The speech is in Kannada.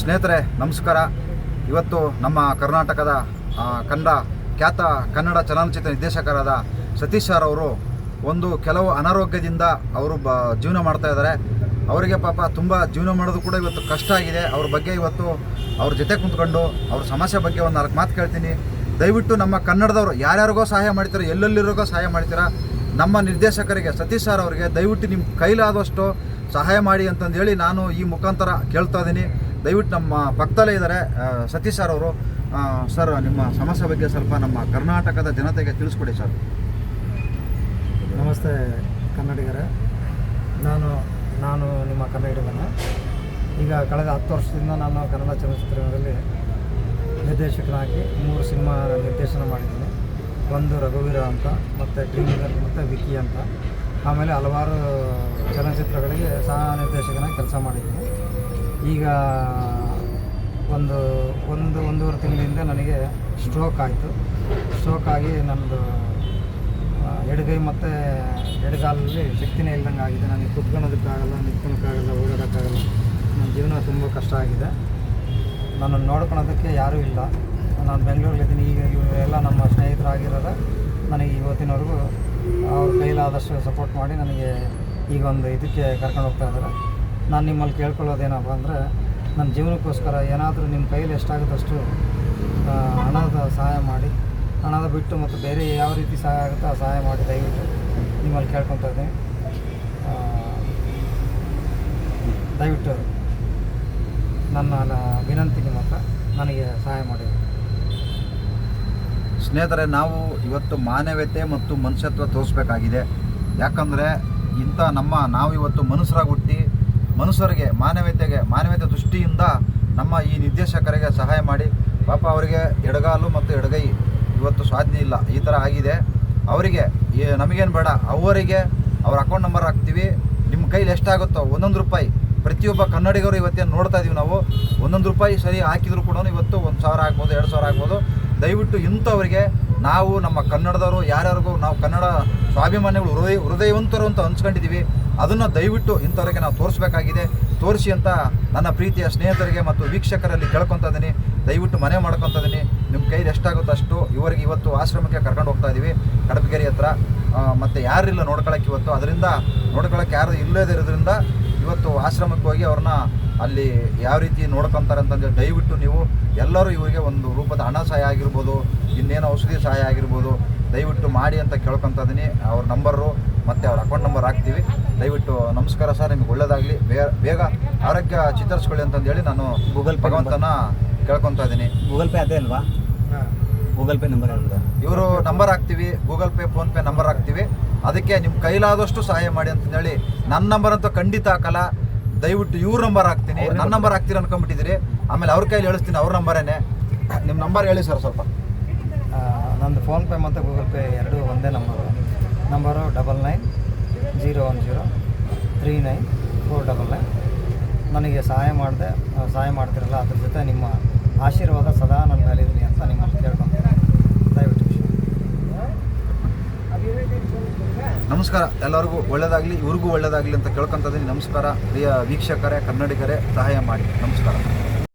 ಸ್ನೇಹಿತರೆ, ನಮಸ್ಕಾರ. ಇವತ್ತು ನಮ್ಮ ಕರ್ನಾಟಕದ ಕನ್ನಡ ಖ್ಯಾತ ಕನ್ನಡ ಚಲನಚಿತ್ರ ನಿರ್ದೇಶಕರಾದ ಸತೀಶ್ ಸರ್ ಅವರು ಒಂದು ಕೆಲವು ಅನಾರೋಗ್ಯದಿಂದ ಅವರು ಬ, ಜೀವನ ಮಾಡ್ತಾ ಇದ್ದಾರೆ. ಅವರಿಗೆ ಪಾಪ ತುಂಬ ಜೀವನ ಮಾಡೋದು ಕೂಡ ಇವತ್ತು ಕಷ್ಟ ಆಗಿದೆ. ಅವ್ರ ಬಗ್ಗೆ ಇವತ್ತು ಅವ್ರ ಜೊತೆ ಕುಂತ್ಕೊಂಡು, ಅವ್ರ ಸಮಸ್ಯೆ ಬಗ್ಗೆ ಒಂದು ನಾಲ್ಕು ಮಾತು ಕೇಳ್ತೀನಿ. ದಯವಿಟ್ಟು ನಮ್ಮ ಕನ್ನಡದವರು ಯಾರ್ಯಾರಿಗೋ ಸಹಾಯ ಮಾಡ್ತೀರೋ, ಎಲ್ಲೆಲ್ಲಿರೋಗೋ ಸಹಾಯ ಮಾಡ್ತೀರಾ, ನಮ್ಮ ನಿರ್ದೇಶಕರಿಗೆ ಸತೀಶ್ ಸರ್ ಅವರಿಗೆ ದಯವಿಟ್ಟು ನಿಮ್ಮ ಕೈಲಾದಷ್ಟು ಸಹಾಯ ಮಾಡಿ ಅಂತಂದೇಳಿ ನಾನು ಈ ಮುಖಾಂತರ ಕೇಳ್ತಾ ಇದ್ದೀನಿ ದಯವಿಟ್ಟು ನಮ್ಮ ಪಕ್ಕದಲ್ಲೇ ಇದ್ದಾರೆ ಸತೀಶ್ ಸರ್ ಅವರು. ಸರ್ ನಿಮ್ಮ ಸಮಸ್ಯೆ ಬಗ್ಗೆ ಸ್ವಲ್ಪ ನಮ್ಮ ಕರ್ನಾಟಕದ ಜನತೆಗೆ ತಿಳಿಸ್ಕೊಡಿ ಸರ್ ನಮಸ್ತೆ ಕನ್ನಡಿಗರೇ. ನಾನು ನಾನು ನಿಮ್ಮ ಕನ್ನಡಿಗನ. ಈಗ ಕಳೆದ ಹತ್ತು ವರ್ಷದಿಂದ ನಾನು ಕನ್ನಡ ಚಲನಚಿತ್ರದಲ್ಲಿ ನಿರ್ದೇಶಕನಾಗಿ ಮೂರು ಸಿನಿಮಾ ನಿರ್ದೇಶನ ಮಾಡಿದ್ದೀನಿ. ಒಂದು ರಘುವೀರ ಅಂತ, ಮತ್ತು ಡ್ರೀಮ್ ಗರ್ಲ್ ಮತ್ತು ವಿಕಿ ಅಂತ. ಆಮೇಲೆ ಹಲವಾರು ಚಲನಚಿತ್ರಗಳಿಗೆ ಸಹ ನಿರ್ದೇಶಕನಾಗಿ ಕೆಲಸ ಮಾಡಿದ್ದೀನಿ. ಈಗ ಒಂದು ಒಂದು, ಒಂದೂವರೆ ತಿಂಗಳಿಂದ ನನಗೆ ಸ್ಟ್ರೋಕ್ ಆಯಿತು. ಸ್ಟ್ರೋಕ್ ಆಗಿ ನನ್ನದು ಎಡಗೈ ಮತ್ತು ಎಡಗಾಲಲ್ಲಿ ಶಕ್ತಿನೇ ಇಲ್ದಂಗೆ ಆಗಿದೆ. ನನಗೆ ಕುತ್ಕೊಳ್ಳೋದಕ್ಕಾಗಲ್ಲ ನಿಂತ್ಕೊಳಕ್ಕಾಗಲ್ಲ ಓಡಾಡೋಕ್ಕಾಗಲ್ಲ. ನನ್ನ ಜೀವನ ತುಂಬ ಕಷ್ಟ ಆಗಿದೆ. ನನ್ನನ್ನು ನೋಡ್ಕೊಳೋದಕ್ಕೆ ಯಾರೂ ಇಲ್ಲ. ನಾನು ಬೆಂಗಳೂರಲ್ಲಿದ್ದೀನಿ ಈಗ ಇವರೆಲ್ಲ ನಮ್ಮ ಸ್ನೇಹಿತರಾಗಿರೋದ ನನಗೆ ಇವತ್ತಿನವರೆಗೂ ಅವ್ರ ಕೈಲಾದಷ್ಟು ಸಪೋರ್ಟ್ ಮಾಡಿ ನನಗೆ ಈಗ ಒಂದು ಇದಕ್ಕೆ ಕರ್ಕೊಂಡು ಹೋಗ್ತಾ ಇದ್ದಾರೆ. ನಾನು ನಿಮ್ಮಲ್ಲಿ ಕೇಳ್ಕೊಳ್ಳೋದೇನಪ್ಪ ಅಂದರೆ, ನನ್ನ ಜೀವನಕ್ಕೋಸ್ಕರ ಏನಾದರೂ ನಿಮ್ಮ ಕೈಯಲ್ಲಿ ಎಷ್ಟಾಗುತ್ತಷ್ಟು ಹಣದ ಸಹಾಯ ಮಾಡಿ, ಹಣದ ಬಿಟ್ಟು ಮತ್ತು ಬೇರೆ ಯಾವ ರೀತಿ ಸಹಾಯ ಆಗುತ್ತೋ ಆ ಸಹಾಯ ಮಾಡಿ ದಯವಿಟ್ಟು ನಿಮ್ಮಲ್ಲಿ ಕೇಳ್ಕೊತಾ ಇದ್ದೀನಿ. ದಯವಿಟ್ಟು ನನ್ನ ವಿನಂತಿ ವಿನಂತಿಗೆ ಮಾತ್ರ ನನಗೆ ಸಹಾಯ ಮಾಡಿ. ಸ್ನೇಹಿತರೆ, ನಾವು ಇವತ್ತು ಮಾನವೀಯತೆ ಮತ್ತು ಮನುಷ್ಯತ್ವ ತೋರಿಸ್ಬೇಕಾಗಿದೆ. ಯಾಕಂದರೆ ಇಂಥ ನಮ್ಮ ನಾವು ಇವತ್ತು ಮನುಷ್ಯರಾಗಿ ಹುಟ್ಟಿ ಮನುಷ್ಯರಿಗೆ ಮಾನವೀಯತೆಗೆ, ಮಾನವೀಯತೆ ದೃಷ್ಟಿಯಿಂದ ನಮ್ಮ ಈ ನಿರ್ದೇಶಕರಿಗೆ ಸಹಾಯ ಮಾಡಿ. ಪಾಪ ಅವರಿಗೆ ಎಡಗಾಲು ಮತ್ತು ಎಡಗೈ ಇವತ್ತು ಸಾಧ್ಯ ಇಲ್ಲ. ಈ ಥರ ಆಗಿದೆ. ಅವರಿಗೆ ನಮಗೇನು ಬೇಡ. ಅವರಿಗೆ ಅವ್ರ ಅಕೌಂಟ್ ನಂಬರ್ ಹಾಕ್ತೀವಿ. ನಿಮ್ಮ ಕೈಲಿ ಎಷ್ಟಾಗುತ್ತೋ ಒಂದೊಂದು ರೂಪಾಯಿ. ಪ್ರತಿಯೊಬ್ಬ ಕನ್ನಡಿಗರು ಇವತ್ತೇನು ನೋಡ್ತಾ ಇದೀವಿ ನಾವು, ಒಂದೊಂದು ರೂಪಾಯಿ ಸರಿ ಹಾಕಿದ್ರು ಕೂಡ ಇವತ್ತು ಒಂದು ಸಾವಿರ ಆಗ್ಬೋದು, ಎರಡು ಸಾವಿರ ಆಗ್ಬೋದು. ದಯವಿಟ್ಟು ಇಂಥವ್ರಿಗೆ ನಾವು ನಮ್ಮ ಕನ್ನಡದವರು ಯಾರ್ಯಾರಿಗೂ ನಾವು ಕನ್ನಡ ಸ್ವಾಭಿಮಾನಿಗಳು ಹೃದಯ, ಹೃದಯವಂತರು ಅಂತ ಅನ್ಸ್ಕೊಂಡಿದ್ದೀವಿ ಅದನ್ನು ದಯವಿಟ್ಟು ಇಂಥವ್ರಿಗೆ ನಾವು ತೋರಿಸ್ಬೇಕಾಗಿದೆ. ತೋರಿಸಿ ಅಂತ ನನ್ನ ಪ್ರೀತಿಯ ಸ್ನೇಹಿತರಿಗೆ ಮತ್ತು ವೀಕ್ಷಕರಲ್ಲಿ ಕೇಳ್ಕೊತಾ ಇದ್ದೀನಿ. ದಯವಿಟ್ಟು ಮನೆ ಮಾಡ್ಕೊತಾ ಇದ್ದೀನಿ. ನಿಮ್ಮ ಕೈಲಿ ಎಷ್ಟಾಗುತ್ತೋ ಅಷ್ಟು. ಇವರಿಗೆ ಇವತ್ತು ಆಶ್ರಮಕ್ಕೆ ಕರ್ಕೊಂಡು ಹೋಗ್ತಾ ಇದ್ದೀವಿ ಕಡಪಗೆರೆ ಹತ್ರ. ಮತ್ತು ಯಾರಿಲ್ಲ ನೋಡ್ಕೊಳಕ್ಕೆ ಇವತ್ತು. ಅದರಿಂದ ನೋಡ್ಕೊಳಕ್ಕೆ ಯಾರು ಇಲ್ಲದೇ ಇರೋದ್ರಿಂದ ಇವತ್ತು ಆಶ್ರಮಕ್ಕೆ ಹೋಗಿ ಅವ್ರನ್ನ ಅಲ್ಲಿ ಯಾವ ರೀತಿ ನೋಡ್ಕೊತಾರೆ ಅಂತಂದರೆ ದಯವಿಟ್ಟು ನೀವು ಎಲ್ಲರೂ ಇವರಿಗೆ ಒಂದು ರೂಪದ ಹಣ ಸಹಾಯ ಆಗಿರ್ಬೋದು, ಇನ್ನೇನು ಔಷಧಿ ಸಹಾಯ ಆಗಿರ್ಬೋದು, ದಯವಿಟ್ಟು ಮಾಡಿ ಅಂತ ಕೇಳ್ಕೊತ ಇದ್ದೀನಿ. ಅವ್ರ ನಂಬರು ಮತ್ತು ಅವ್ರ ಅಕೌಂಟ್ ನಂಬರ್ ಹಾಕ್ತೀವಿ. ದಯವಿಟ್ಟು ನಮಸ್ಕಾರ ಸರ್ ನಿಮ್ಗೆ ಒಳ್ಳೇದಾಗಲಿ. ಬೇಗ ಬೇಗ ಆರೋಗ್ಯ ಚಿತ್ತರಿಸ್ಕೊಳ್ಳಿ ಅಂತಂದೇಳಿ ನಾನು ಗೂಗಲ್ ಭಗವಂತನ ಕೇಳ್ಕೊತಾ ಇದ್ದೀನಿ ಗೂಗಲ್ ಪೇ ಅದೇ ಅಲ್ವಾ? ಗೂಗಲ್ ಪೇ ನಂಬರ್ ಇವರು ನಂಬರ್ ಹಾಕ್ತೀವಿ Google Pay PhonePe number ಹಾಕ್ತೀವಿ. ಅದಕ್ಕೆ ನಿಮ್ಮ ಕೈಲಾದಷ್ಟು ಸಹಾಯ ಮಾಡಿ ಅಂತಂದೇಳಿ ನನ್ನ ನಂಬರ್ ಅಂತೂ ಖಂಡಿತ ಹಾಕಲ್ಲ. ದಯವಿಟ್ಟು ಇವ್ರ ನಂಬರ್ ಹಾಕ್ತೀನಿ. ನನ್ನ ನಂಬರ್ ಹಾಕ್ತೀರಿ ಅನ್ಕೊಂಡ್ಬಿಟ್ಟಿದ್ರಿ. ಆಮೇಲೆ ಅವ್ರ ಕೈಲಿ ಹೇಳಿಸ್ತೀನಿ ಅವ್ರ ನಂಬರೇನೆ. ನಿಮ್ಮ ನಂಬರ್ ಹೇಳಿ ಸರ್ ಸ್ವಲ್ಪ. ಆ, ನಂದು ಫೋನ್ಪೇ ಮತ್ತು ಗೂಗಲ್ ಪೇ ಎರಡೂ ಒಂದೇ number. Number double nine zero one zero three nine four double nine. ನನಗೆ ಸಹಾಯ ಮಾಡಿದೆ ಸಹಾಯ ಮಾಡ್ತಿರಲ್ಲ, ಅದ್ರ ಜೊತೆ ನಿಮ್ಮ ಆಶೀರ್ವಾದ ಸದಾ ನನ್ನ ಮೇಲೆ ಇರಲಿ ಅಂತ ನಿಮ್ಮಲ್ಲಿ ಕೇಳ್ಕೊತೀನಿ. ದಯವಿಟ್ಟು ನಮಸ್ಕಾರ, ಎಲ್ಲರಿಗೂ ಒಳ್ಳೆಯದಾಗಲಿ ಇವ್ರಿಗೂ ಒಳ್ಳೆಯದಾಗಲಿ ಅಂತ ಕೇಳ್ಕೊತಿದ್ದೀನಿ ನಮಸ್ಕಾರ, ಪ್ರಿಯ ವೀಕ್ಷಕರೇ, ಕನ್ನಡಿಗರೇ, ಸಹಾಯ ಮಾಡಿ. ನಮಸ್ಕಾರ.